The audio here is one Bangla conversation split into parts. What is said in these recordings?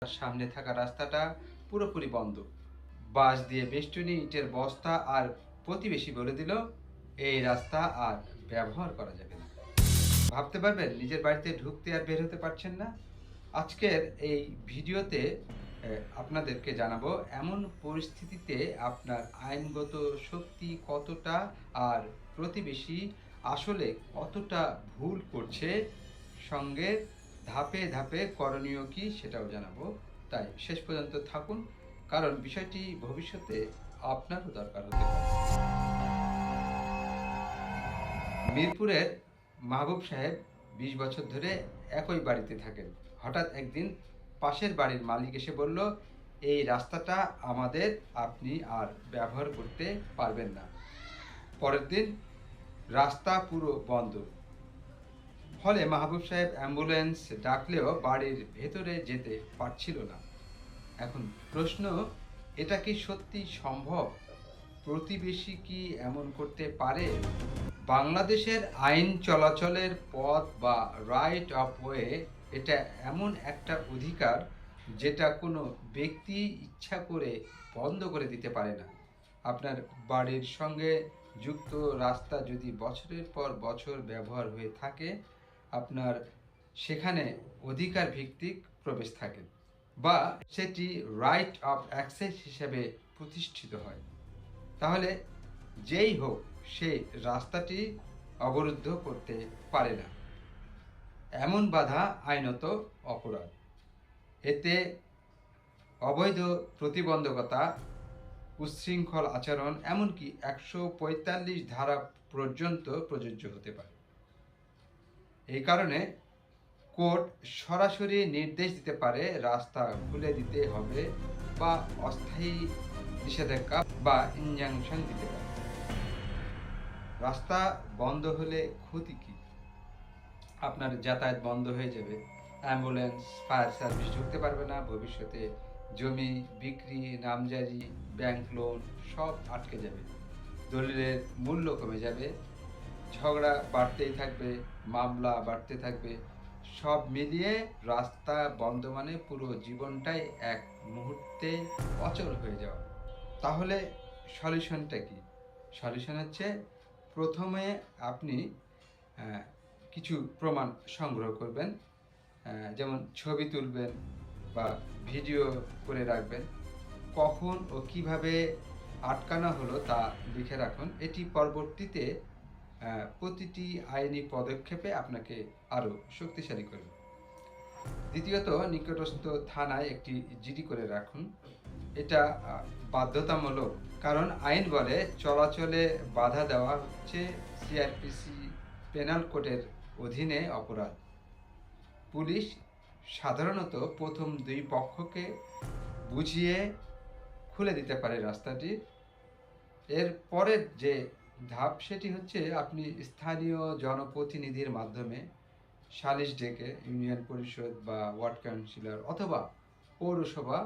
সামনে থাকা রাস্তাটা পুরোপুরি বন্ধ। বাঁশ দিয়ে বেষ্টনী ইটের বস্তা আর প্রতিবেশী বলে দিল, এই রাস্তা আর ব্যবহার করা যাবে না। ভাবতে পারবেন, নিজের বাড়িতে ঢুকতে আর বের হতে পারছেন না। আজকের এই ভিডিওতে আপনাদেরকে জানাব এমন পরিস্থিতিতে আপনার আইনগত শক্তি কতটা আর প্রতিবেশী আসলে কতটা ভুল করছে। সঙ্গে ধাপে ধাপে করণীয় কি সেটাও জানাব। তাই শেষ পর্যন্ত থাকুন, কারণ বিষয়টি ভবিষ্যতে আপনারও দরকার হতে পারে। মিরপুরের মাহবুব সাহেব বিশ বছর ধরে একই বাড়িতে থাকেন। হঠাৎ একদিন পাশের বাড়ির মালিক এসে বলল, এই রাস্তাটা আমাদের, আপনি আর ব্যবহার করতে পারবেন না। পরের দিন রাস্তা পুরো বন্ধ। ফলে মাহবুব সাহেব অ্যাম্বুলেন্স ডাকলেও বাড়ির ভেতরে যেতে পারছিল না। এখন প্রশ্ন, এটা কি সত্যি সম্ভব? প্রতিবেশী কি এমন করতে পারে? বাংলাদেশের আইন চলাচলের পথ বা রাইট অফ ওয়ে এটা এমন একটা অধিকার যেটা কোনো ব্যক্তি ইচ্ছা করে বন্ধ করে দিতে পারে না। আপনার বাড়ির সঙ্গে যুক্ত রাস্তা যদি বছরের পর বছর ব্যবহার হয়ে থাকে আপনার সেখানে অধিকার ভিত্তিক প্রবেশ থাকে বা সেটি রাইট অফ অ্যাক্সেস হিসেবে প্রতিষ্ঠিত হয়। তাহলে যেই হোক সে রাস্তাটি অবরুদ্ধ করতে পারে না। এমন বাধা আইনত অপরাধ। এতে অবৈধ প্রতিবন্ধকতা, উচ্ছৃঙ্খল আচরণ, এমনকি একশো পঁয়তাল্লিশ ধারা পর্যন্ত প্রযোজ্য হতে পারে। এই কারণে কোর্ট সরাসরি নির্দেশ দিতে পারে, রাস্তা খুলে দিতে হবে বা অস্থায়ী নিষেধাজ্ঞা বা ইনজাংশন দিতে পারে। রাস্তা বন্ধ হলে ক্ষতি কি? আপনার যাতায়াত বন্ধ হয়ে যাবে অ্যাম্বুলেন্স ফায়ার সার্ভিস ঢুকতে পারবে না, ভবিষ্যতে জমি বিক্রি, নামজারি ব্যাংক লোন সব আটকে যাবে। দলিলের মূল্য কমে যাবে ঝগড়া বাড়তেই থাকবে, মামলা বাড়তে থাকবে, সব মিলিয়ে রাস্তা বন্ধ মানে পুরো জীবনটাই এক মুহূর্তে অচল হয়ে যাওয়া। তাহলে সলিউশনটা কি? সলিউশন হচ্ছে প্রথমে আপনি কিছু প্রমাণ সংগ্রহ করবেন যেমন ছবি তুলবেন বা ভিডিও করে রাখবেন। কখন ও কীভাবে আটকানো হলো তা লিখে রাখুন। এটি পরবর্তীতে প্রতিটি আইনি পদক্ষেপে আপনাকে আরও শক্তিশালী করবে। দ্বিতীয়ত, নিকটস্থ থানায় একটি জিডি করে রাখুন। এটা বাধ্যতামূলক, কারণ আইন বলে চলাচলে বাধা দেওয়া হচ্ছে সিআরপিসি পেনাল কোডের অধীনে অপরাধ। পুলিশ সাধারণত প্রথম দুই পক্ষকে বুঝিয়ে খুলে দিতে পারে রাস্তাটি। এর পরের যে ধাপ সেটি হচ্ছে আপনি স্থানীয় জনপ্রতিনিধির মাধ্যমে সালিশ ডেকে ইউনিয়ন পরিষদ বা ওয়ার্ড কাউন্সিলর অথবা পৌরসভা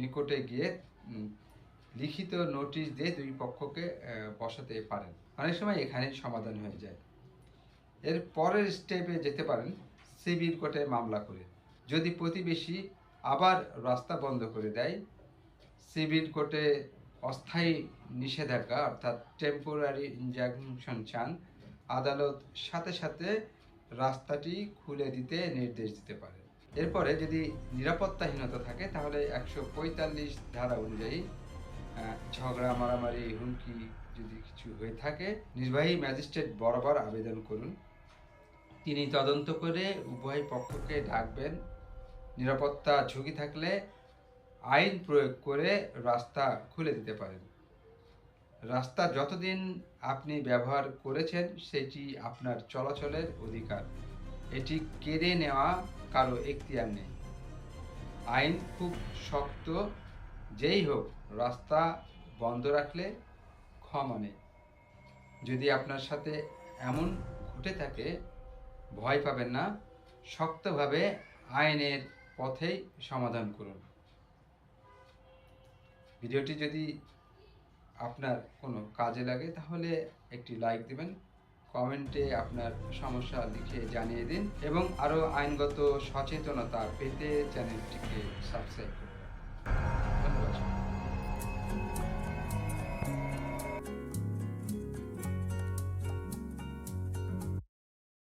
নিকটে গিয়ে লিখিত নোটিশ দিয়ে দুই পক্ষকে বসাতে পারেন। অনেক সময় এখানেই সমাধান হয়ে যায়। এর পরের স্টেপে যেতে পারেন, সিভিল কোর্টে মামলা করে। যদি প্রতিবেশী আবার রাস্তা বন্ধ করে দেয়, সিভিল কোর্টে অস্থায়ী নিষেধাজ্ঞা, অর্থাৎ টেম্পোরারি ইনজাংশন চান, আদালত সাথে সাথে রাস্তাটি খুলে দিতে নির্দেশ দিতে পারে। এরপরে যদি নিরাপত্তাহীনতা থাকে, তাহলে একশো পঁয়তাল্লিশ ধারা অনুযায়ী ঝগড়া, মারামারি, হুমকি যদি কিছু হয়ে থাকে, নির্বাহী ম্যাজিস্ট্রেট বরাবর আবেদন করুন। তিনি তদন্ত করে উভয় পক্ষকে ডাকবেন। নিরাপত্তা ঝুঁকি থাকলে আইন প্রয়োগ করে রাস্তা খুলে দিতে পারেন। রাস্তা যতদিন আপনি ব্যবহার করেছেন, সেটি আপনার চলাচলের অধিকার। এটি কেড়ে নেওয়া কারও এখতিয়ার নেই। আইন খুব শক্ত, যেই হোক, রাস্তা বন্ধ রাখলে ক্ষমা নেই। যদি আপনার সাথে এমন ঘটে থাকে, ভয় পাবেন না। শক্তভাবে আইনের পথেই সমাধান করুন। ভিডিওটি যদি আপনার কোনো কাজে লাগে, তাহলে একটি লাইক দিবেন কমেন্টে আপনার সমস্যা লিখে জানিয়ে দিন এবং আরও আইনগত সচেতনতা পেতে চ্যানেলটিকে সাবস্ক্রাইব